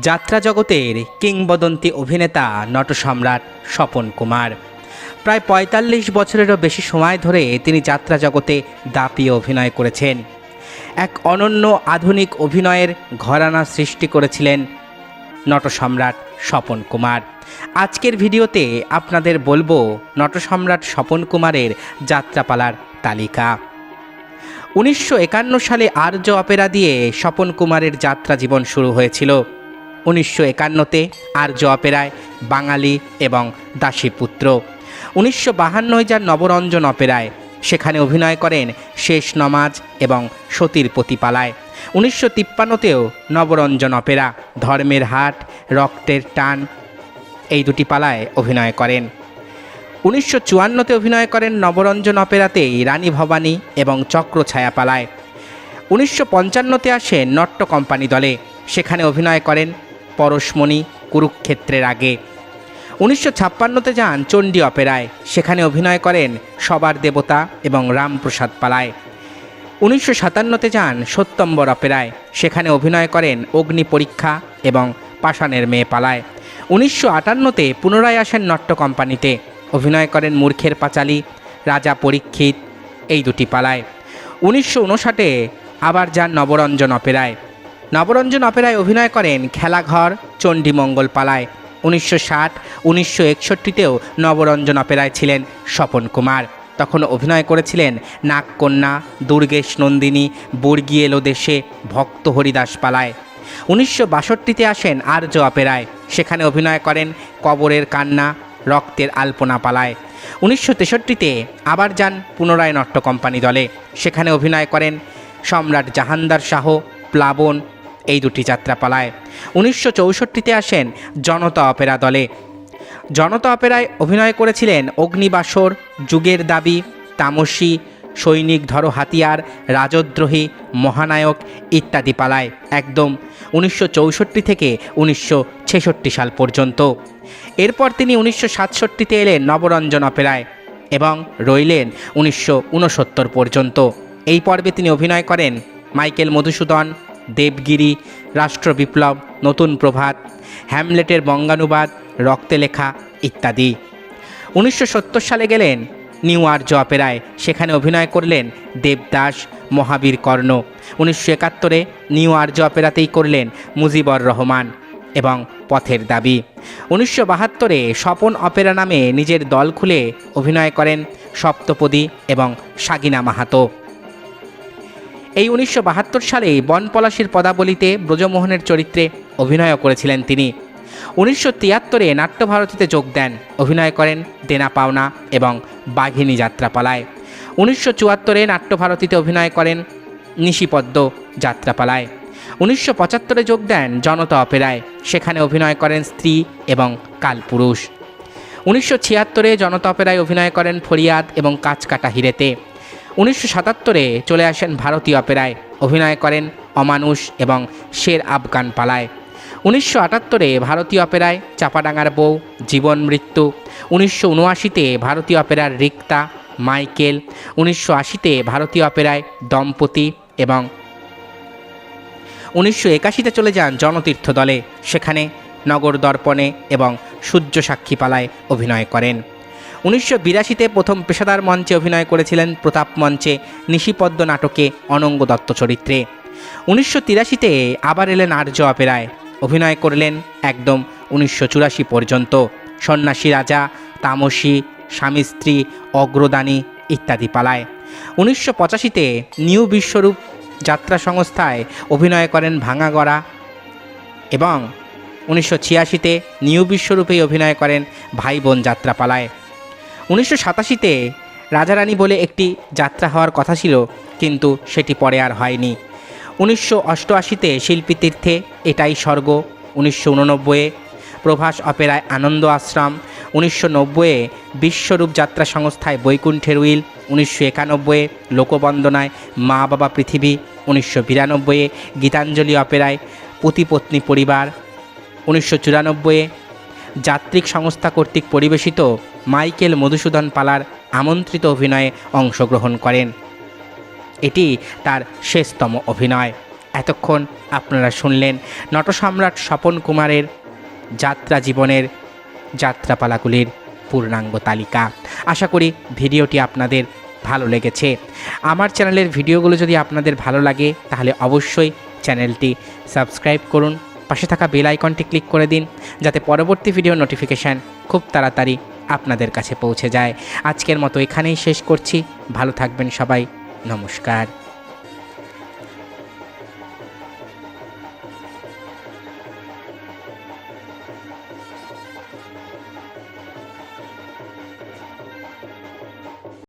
যাত্রা জগতের কিংবদন্তি অভিনেতা নটসম্রাট স্বপন কুমার। প্রায় পঁয়তাল্লিশ বছরেরও বেশি সময় ধরে তিনি যাত্রা জগতে দাপিয়ে অভিনয় করেছেন। এক অনন্য আধুনিক অভিনয়ের ঘরানা সৃষ্টি করেছিলেন নটসম্রাট স্বপন কুমার। আজকের ভিডিওতে আপনাদের বলব নটসম্রাট স্বপন কুমারের যাত্রাপালার তালিকা। উনিশশো একান্ন সালে আর্য অপেরা দিয়ে স্বপন কুমারের যাত্রা জীবন শুরু হয়েছিল। উনিশশো একান্নতে আর্য অপেরায় বাঙালি এবং দাসীপুত্র উনিশশো বাহান্নয় যার নবরঞ্জন অপেরায়, সেখানে অভিনয় করেন শেষ নমাজ এবং সতীর প্রতিপালায়। উনিশশো তিপ্পান্নতেও নবরঞ্জন অপেরা, ধর্মের হাট, রক্তের টান, এই দুটি পালায় অভিনয় করেন। উনিশশো চুয়ান্নতে অভিনয় করেন নবরঞ্জন অপেরাতেই রানী ভবানী এবং চক্র ছায়াপালায় উনিশশো পঞ্চান্নতে আসেন নট্য কোম্পানি দলে, সেখানে অভিনয় করেন পরশমণি কুরুক্ষেত্রের আগে। উনিশশো ছাপ্পান্নতে যান চণ্ডী অপেরায়। সেখানে অভিনয় করেন সবার দেবতা এবং রামপ্রসাদ পালায়। উনিশশো সাতান্নতে যান সত্যম্বর অপেরায়। সেখানে অভিনয় করেন অগ্নি পরীক্ষা এবং পাষাণের মেয়ে পালায়। উনিশশো আটান্নতে পুনরায় আসেন নট্য কোম্পানিতে। অভিনয় করেন মূর্খের পাঁচালী, রাজা পরীক্ষিত, এই দুটি পালায়। উনিশশো উনষাটে আবার যান নবরঞ্জন অপেরায়। নবরঞ্জন অপেরায় অভিনয় করেন খেলাঘর, চণ্ডীমঙ্গল পালায়। উনিশশো ষাট, উনিশশো একষট্টিতেও নবরঞ্জন অপেরায় ছিলেন স্বপন কুমার। তখন অভিনয় করেছিলেন নাগকন্যা, দুর্গেশ নন্দিনী, বর্গী এলো দেশে, ভক্ত হরিদাস পালায়। উনিশশো বাষট্টিতে আসেন আর্য অপেরায়। সেখানে অভিনয় করেন কবরের কান্না, রক্তের আলপনা পালায়। উনিশশো তেষট্টিতে আবার যান পুনরায় নট্য কোম্পানি দলে। সেখানে অভিনয় করেন সম্রাট জাহানদার শাহ, প্লাবন এই দুটি যাত্রাপালায়। উনিশশো চৌষট্টিতে আসেন জনতা অপেরা দলে। জনতা অপেরায় অভিনয় করেছিলেন অগ্নিবাসর, যুগের দাবি, তামসী, সৈনিক ধরো হাতিয়ার, রাজদ্রোহী, মহানায়ক ইত্যাদি পালায় একদম উনিশশো চৌষট্টি থেকে উনিশশো ছেষট্টি সাল পর্যন্ত। এরপর তিনি উনিশশো সাতষট্টিতে এলেন নবরঞ্জন অপেরায় এবং রইলেন উনিশশো উনসত্তর পর্যন্ত। এই পর্বে তিনি অভিনয় করেন মাইকেল মধুসূদন দেবগিরি রাষ্ট্র বিপ্লব নতুন প্রভাত, হ্যামলেটের বঙ্গানুবাদ রক্তে লেখা ইত্যাদি। উনিশশো সত্তর সালে গেলেন নিউ আর্য অপেরায়। সেখানে অভিনয় করলেন দেবদাস মহাবীর কর্ণ। উনিশশো একাত্তরে নিউ আর্য অপেরাতেই করলেন মুজিবর রহমান এবং পথের দাবি। উনিশশো বাহাত্তরে স্বপন অপেরা নামে নিজের দল খুলে অভিনয় করেন সপ্তপদী এবং সাগিনা মাহাতো। এই উনিশশো বাহাত্তর সালে বনপলাশির পদাবলিতে ব্রজমোহনের চরিত্রে অভিনয়ও করেছিলেন তিনি। উনিশশো তিয়াত্তরে নাট্যভারতীতে যোগ দেন। অভিনয় করেন দেনা পাওনা এবং বাঘিনী যাত্রাপালায়। উনিশশো চুয়াত্তরে নাট্যভারতীতে অভিনয় করেন নিশিপদ্ম যাত্রাপালায়। উনিশশো পঁচাত্তরে যোগ দেন জনতা অপেরায়। সেখানে অভিনয় করেন স্ত্রী এবং কালপুরুষ। উনিশশো ছিয়াত্তরে জনতা অপেরায় অভিনয় করেন ফরিয়াদ এবং কাঁচকাটা হিরেতে। উনিশশো সাতাত্তরে চলে আসেন ভারতীয় অপেরায়। অভিনয় করেন অমানুষ এবং শের আফগান পালায়। উনিশশো আটাত্তরে ভারতীয় অপেরায় চাপাডাঙ্গার বউ, জীবন মৃত্যু। উনিশশো উনআশিতে ভারতীয় অপেরার রিক্তা, মাইকেল। উনিশশো আশিতে ভারতীয় অপেরায় দম্পতি এবং উনিশশো একাশিতে চলে যান জনতীর্থ দলে। সেখানে নগর দর্পণে এবং সূর্য সাক্ষী পালায় অভিনয় করেন। উনিশশো বিরাশিতে প্রথম পেশাদার মঞ্চে অভিনয় করেছিলেন প্রতাপ মঞ্চে নিশিপদ্ম নাটকে অনঙ্গ দত্ত চরিত্রে। উনিশশো তিরাশিতে আবার এলেন আর্য অপেরায়। অভিনয় করলেন একদম উনিশশো চুরাশি পর্যন্ত। সন্ন্যাসী রাজা, তামসী, স্বামী স্ত্রী, অগ্রদানী ইত্যাদি পালায়। উনিশশো পঁচাশিতে নিউ বিশ্বরূপ যাত্রা সংস্থায় অভিনয় করেন ভাঙাগড়া এবং উনিশশো ছিয়াশিতে নিউ বিশ্বরূপেই অভিনয় করেন ভাই বোন যাত্রাপালায়। উনিশশো সাতাশিতে রাজারানী বলে একটি যাত্রা হওয়ার কথা ছিল, কিন্তু সেটি পরে আর হয়নি। উনিশশো অষ্টআশিতে শিল্পী তীর্থে এটাই স্বর্গ, উনিশশো উননব্বইয়ে প্রভাস অপেরায় আনন্দ আশ্রম, উনিশশো নব্বইয়ে বিশ্বরূপ যাত্রা সংস্থায় বৈকুণ্ঠের উইল, উনিশশো একানব্বইয়ে লোকবন্দনায় মা বাবা পৃথিবী, উনিশশো বিরানব্বইয়ে গীতাঞ্জলি অপেরায় পতিপত্নী পরিবার, উনিশশো চুরানব্বইয়ে যাত্রিক সংস্থা কর্তৃক পরিবেশিত মাইকেল মধুসূদন পালার আমন্ত্রিত অভিনয়ে অংশগ্রহণ করেন। এটি তার শেষতম অভিনয়। এতক্ষণ আপনারা শুনলেন নটসম্রাট স্বপন কুমারের যাত্রা জীবনের যাত্রাপালাগুলির পূর্ণাঙ্গ তালিকা। আশা করি ভিডিওটি আপনাদের ভালো লেগেছে। আমার চ্যানেলের ভিডিওগুলো যদি আপনাদের ভালো লাগে, তাহলে অবশ্যই চ্যানেলটি সাবস্ক্রাইব করুন। পাশে থাকা বেল আইকনটি ক্লিক করে দিন, যাতে পরবর্তী ভিডিও নোটিফিকেশান খুব তাড়াতাড়ি আপনাদের কাছে পৌঁছে যায়। আজকের মতো এখানেই শেষ করছি। ভালো থাকবেন সবাই। নমস্কার।